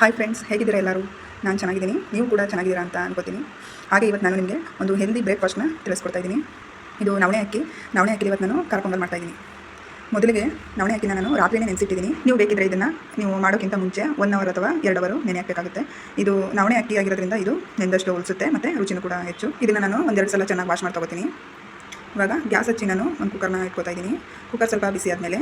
Hi friends ಹೇಗಿದ್ದೀರಾ ಎಲ್ಲರೂ? ನಾನು ಚೆನ್ನಾಗಿದ್ದೀನಿ. ನೀವು ಕೂಡ ಚೆನ್ನಾಗಿದ್ದೀರಾ ಅಂತ ಅನ್ಕೋತೀನಿ. ಹಾಗೆ ಇವತ್ತು ನಾನು ನಿಮಗೆ ಒಂದು ಹೆಲ್ದಿ ಬ್ರೇಕ್ಫಾಸ್ಟ್ನ ತಿಳಿಸ್ಕೊಡ್ತಾ ಇದ್ದೀನಿ. ಇದು ನವಣೆ ಅಕ್ಕಿ. ನವಣೆ ಅಕ್ಕಿ ಇವತ್ತು ನಾನು ಖಾರ ಪೊಂಗಲ್ ಮಾಡ್ತಾ ಇದ್ದೀನಿ. ಮೊದಲಿಗೆ ನವಣೆ ಅಕ್ಕಿನ ನಾನು ರಾತ್ರಿನೇ ನೆನೆಸಿಟ್ಟಿದ್ದೀನಿ. ನೀವು ಬೇಕಿದ್ರೆ ಇದನ್ನು ನೀವು ಮಾಡೋಕ್ಕಿಂತ ಮುಂಚೆ ಒನ್ ಅವರ್ ಅಥವಾ ಎರಡು ಅವರು ನೆನೆ ಹಾಕಬೇಕಾಗುತ್ತೆ. ಇದು ನವಣೆ ಅಕ್ಕಿ ಆಗಿರೋದ್ರಿಂದ ಇದು ನೆಂದಷ್ಟು ಉಳಿಸುತ್ತೆ ಮತ್ತು ರುಚಿನೂ ಕೂಡ ಹೆಚ್ಚು. ಇದನ್ನು ನಾನು ಒಂದೆರಡು ಸಲ ಚೆನ್ನಾಗಿ ವಾಶ್ ಮಾಡ್ಕೊತೀನಿ ಇವಾಗ ಗ್ಯಾಸ್ ಹಚ್ಚಿ ನಾನು ಒಂದು ಕುಕ್ಕರ್ನ ಇಟ್ಕೋತಾ ಇದ್ದೀನಿ. ಕುಕ್ಕರ್ ಸ್ವಲ್ಪ ಬಿಸಿ ಆದಮೇಲೆ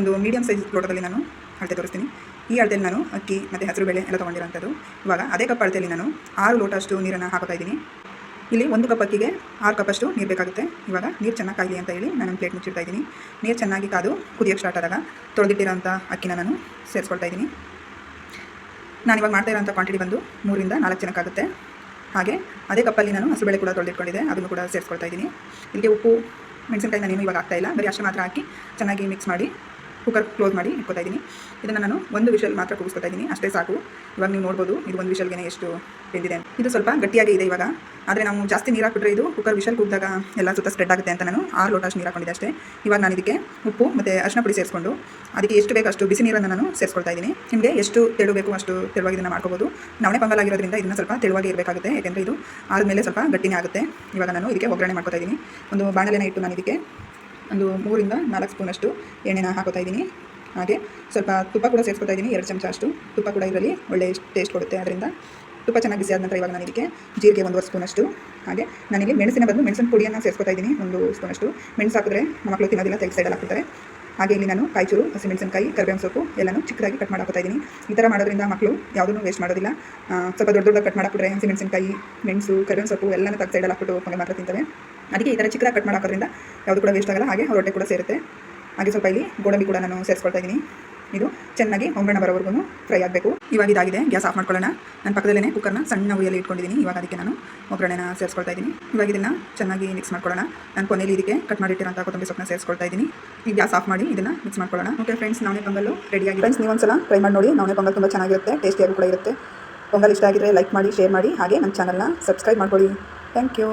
ಒಂದು ಮೀಡಿಯಮ್ ಸೈಜ್ ಲೋಟದಲ್ಲಿ ನಾನು ಅಳತೆ ತೋರಿಸ್ತೀನಿ. ಈ ಅಳತೆಯಲ್ಲಿ ನಾನು ಅಕ್ಕಿ ಮತ್ತು ಹಸಿರು ಬೇಳೆ ಎಲ್ಲ ತೊಗೊಂಡಿರೋಂಥದ್ದು ಇವಾಗ ಅದೇ ಕಪ್ ಅಳತೆಯಲ್ಲಿ ನಾನು ಆರು ಲೋಟ ಅಷ್ಟು ನೀರನ್ನು ಹಾಕೋತಾ ಇದ್ದೀನಿ. ಇಲ್ಲಿ ಒಂದು ಕಪ್ ಅಕ್ಕಿಗೆ ಆರು ಕಪ್ಪಷ್ಟು ನೀರು ಬೇಕಾಗುತ್ತೆ. ಇವಾಗ ನೀರು ಚೆನ್ನಾಗಿ ಕಾಯಲಿ ಅಂತ ಹೇಳಿ ನಾನು ಪ್ಲೇಟ್ ಮುಚ್ಚಿಡ್ತಾ ಇದ್ದೀನಿ. ನೀರು ಚೆನ್ನಾಗಿ ಕಾದು ಕುದಿಯೋಕ್ಕೆ ಸ್ಟಾರ್ಟ್ ಆದಾಗ ತೊಳೆದಿಟ್ಟಿರೋಂಥ ಅಕ್ಕಿನ ನಾನು ಸೇರಿಸ್ಕೊಳ್ತಾ ಇದ್ದೀನಿ. ನಾನು ಇವಾಗ ಮಾಡ್ತಾ ಇರೋಂಥ ಕ್ವಾಂಟಿಟಿ ಬಂದು ಮೂರಿಂದ ನಾಲ್ಕು ಜನಕ್ಕಾಗುತ್ತೆ ಹಾಗೆ ಅದೇ ಕಪ್ಪಲ್ಲಿ ನಾನು ಹಸುಬೇಳೆ ಕೂಡ ತೊಳೆದಿಟ್ಕೊಂಡಿದ್ದೆ. ಅದನ್ನು ಕೂಡ ಸೇರಿಸ್ಕೊಳ್ತಾ ಇದ್ದೀನಿ. ಇಲ್ಲಿಗೆ ಉಪ್ಪು ಮೆಣಸಿನ್ಕಾಯಿ ನಾನೇನು ಇವಾಗ ಆಗ್ತಾಯಿಲ್ಲ ಬರೀ ಅಷ್ಟು ಮಾತ್ರ ಹಾಕಿ ಚೆನ್ನಾಗಿ ಮಿಕ್ಸ್ ಮಾಡಿ ಕುಕ್ಕರ್ ಕ್ಲೋಸ್ ಮಾಡಿ ಇಟ್ಕೊತಾ ಇದ್ದೀನಿ. ಇದನ್ನು ನಾನು ಒಂದು ವಿಷಲ್ ಮಾತ್ರ ಕೂಗಿಸ್ಕೊತಾ ಇದ್ದೀನಿ. ಅಷ್ಟೇ ಸಾಕು. ಇವಾಗ ನೀವು ನೋಡ್ಬೋದು, ಇದು ಒಂದು ವಿಷಲ್ಗೆ ಎಷ್ಟು ಬೆಂದಿದೆ ಇದು ಸ್ವಲ್ಪ ಗಟ್ಟಿಯಾಗಿ ಇದೆ ಇವಾಗ. ಆದರೆ ನಾವು ಜಾಸ್ತಿ ನೀರು ಹಾಕಿಬಿಟ್ರೆ ಇದು ಕುಕ್ಕರ್ ವಿಷಲ್ ಕೂಗಿದಾಗ ಎಲ್ಲ ಸುತ್ತ ಸ್ಪ್ರೆಡ್ ಆಗುತ್ತೆ ಅಂತ ನಾನು ಆರು ಲೋಟ ಅಷ್ಟು ನೀರು ಹಾಕೊಂಡಿದೆ ಅಷ್ಟೇ. ಇವಾಗ ನಾನು ಇದಕ್ಕೆ ಉಪ್ಪು ಮತ್ತು ಅರ್ಶಿನ ಪುಡಿ ಸೇರಿಸ್ಕೊಂಡು ಅದಕ್ಕೆ ಎಷ್ಟು ಬೇಕು ಅಷ್ಟು ಬಿಸಿ ನೀರನ್ನು ನಾನು ಸೇರಿಸ್ಕೊಳ್ತಾ ಇದ್ದೀನಿ. ನಿಮಗೆ ಎಷ್ಟು ತೆಳು ಬೇಕು ಅಷ್ಟು ತೆಳುವಾಗಿ ಇದನ್ನು ಮಾಡ್ಕೋಬೋದು. ನವಣೆ ಪೊಂಗಲ್ ಆಗಿರೋದ್ರಿಂದ ಇದನ್ನು ಸ್ವಲ್ಪ ತೆಳುವಾಗಿ ಇರಬೇಕಾಗುತ್ತೆ. ಯಾಕೆಂದರೆ ಇದು ಆದಮೇಲೆ ಸ್ವಲ್ಪ ಗಟ್ಟಿನೇ ಆಗುತ್ತೆ. ಇವಾಗ ನಾನು ಇದಕ್ಕೆ ಒಗ್ಗರಣೆ ಮಾಡ್ಕೊತಾ ಇದ್ದೀನಿ. ಒಂದು ಬಾಣಲೆನ ಇಟ್ಟು ನಾನು ಇದಕ್ಕೆ ಒಂದು ಮೂರಿಂದ ನಾಲ್ಕು ಸ್ಪೂನಷ್ಟು ಎಣ್ಣೆನ ಹಾಕೋತಾ ಇದ್ದೀನಿ. ಹಾಗೆ ಸ್ವಲ್ಪ ತುಪ್ಪ ಕೂಡ ಸೇರಿಸ್ಕೊತಾ ಇದ್ದೀನಿ, ಎರಡು ಚಮಚ ಅಷ್ಟು. ತುಪ್ಪ ಕೂಡ ಇದರಲ್ಲಿ ಒಳ್ಳೆ ಟೇಸ್ಟ್ ಕೊಡುತ್ತೆ. ಅದರಿಂದ ತುಪ್ಪ ಚೆನ್ನಾಗಿ ಬಿಸಿ ಆದ ನಂತರ ಇವಾಗ ನಾನು ಇದಕ್ಕೆ ಜೀರಿಗೆ ಒಂದುವರೆ ಸ್ಪೂನಷ್ಟು. ಹಾಗೆ ನಾನಿಲ್ಲಿ ಮೆಣಸಿನ ಬದಲು ಮೆಣಸಿನ ಪುಡಿಯನ್ನು ಸೇರಿಸ್ಕೊತಾ ಇದ್ದೀನಿ, ಒಂದು ಸ್ಪೂನಷ್ಟು. ಮೆಣಸು ಹಾಕಿದ್ರೆ ಮಕ್ಕಳು ತಿನ್ನೋದಿಲ್ಲ ತೆಗೆ ಸೈಡಲ್ಲಿ ಹಾಕ್ತಾರೆ ಹಾಗೆ ಇಲ್ಲಿ ನಾನು ಕಾಯಿಚೂರು, ಹಸಿಮೆಣಸಿನಕಾಯಿ, ಕರಿಬೇವಿನ ಸೊಪ್ಪು ಎಲ್ಲನೂ ಚಿಕ್ಕದಾಗಿ ಕಟ್ ಮಾಡ್ತಾ ಇದ್ದೀನಿ. ಈ ಥರ ಮಾಡೋದ್ರಿಂದ ಮಕ್ಕಳು ಯಾವುದೂ ವೇಸ್ಟ್ ಮಾಡೋದಿಲ್ಲ. ಸ್ವಲ್ಪ ದೊಡ್ಡ ದೊಡ್ಡ ಕಟ್ ಮಾಡಿಬಿಟ್ರೆ ಹಸಿಮೆಣಸಿನಕಾಯಿ, ಮೆಣಸು, ಕರಿಬೇವಿನ ಸೊಪ್ಪು ಎಲ್ಲನೂ ತಕ್ಕ ಸೈಡಲ್ಲಿ ಹಾಕ್ಬಿಟ್ಟು ಮನೆ ಮಾತ್ರ ತಿಂತವೆ. ಅದಕ್ಕೆ ಈ ಥರ ಚಿಕ್ಕದಾಗಿ ಕಟ್ ಮಾಡಿ ಹಾಕೋದ್ರಿಂದ ಯಾವುದು ಕೂಡ ವೇಸ್ಟ್ ಆಗಲ್ಲ, ಹಾಗೆ ಹೊರಟೆ ಕೂಡ ಸೇರುತ್ತೆ. ಹಾಗೆ ಸ್ವಲ್ಪ ಇಲ್ಲಿ ಗೋಡಂಬಿ ಕೂಡ ನಾನು ಸೇರಿಸ್ಕೊಳ್ತಾ ಇದ್ದೀನಿ. ಇದು ಚೆನ್ನಾಗಿ ಹೊಂಬಣ್ಣ ಬರೋವರೆಗೂ ಫ್ರೈ ಆಗಬೇಕು. ಇವಾಗ ಇದಾಗಿದೆ, ಗ್ಯಾಸ್ ಆಫ್ ಮಾಡ್ಕೊಳ್ಳೋಣ. ನಾನು ಪಕ್ಕದಲ್ಲೇ ಕುಕ್ಕರ್ನ ಸಣ್ಣ ಉಯ್ಯಲ್ಲಿ ಇಟ್ಕೊಂಡಿದ್ದೀನಿ. ಇವಾಗ ಅದಕ್ಕೆ ನಾನು ಒಗ್ಗರಣೆನ ಸೇರಿಸ್ಕೊಳ್ತಾ ಇದ್ದೀನಿ. ಇವಾಗ ಇದನ್ನು ಚೆನ್ನಾಗಿ ಮಿಕ್ಸ್ ಮಾಡ್ಕೊಳ್ಳೋಣ. ನಾನು ಕೊನೆಯಲ್ಲಿ ಇದಕ್ಕೆ ಕಟ್ ಮಾಡಿಟ್ಟಿರೋಂಥ ಕೊತ್ತಂಬರಿ ಸೊಪ್ಪನ್ನ ಸೇರಿಸ್ಕೊಳ್ತಾ ಇದ್ದೀನಿ. ಈ ಗ್ಯಾಸ್ ಆಫ್ ಮಾಡಿ ಇದನ್ನು ಮಿಕ್ಸ್ ಮಾಡ್ಕೊಳ್ಳೋಣ. ಓಕೆ ಫ್ರೆಂಡ್ಸ್ ನವಣೆ ಪೊಂಗಲ್ಲು ರೆಡಿಯಾಗಿ ಫ್ರೆಂಡ್ಸ್ ನೀವು ಒಂದ್ಸಲ ಟ್ರೈ ಮಾಡಿ ನೋಡಿ. ನಾವೇ ಪೊಂಗಲ್ ತುಂಬ ಚೆನ್ನಾಗಿರುತ್ತೆ ಟೇಸ್ಟಿಯಾಗಿ ಕೂಡ ಇರುತ್ತೆ. ಪೊಂಗಲ್ ಇಷ್ಟ ಆಗಿದ್ರೆ ಲೈಕ್ ಮಾಡಿ ಶೇರ್ ಮಾಡಿ. ಹಾಗೆ ನಮ್ಮ ಚಾನಲ್ನ ಸಬ್ಸ್ಕ್ರೈಬ್ ಮಾಡ್ಕೊಳ್ಳಿ. Thank you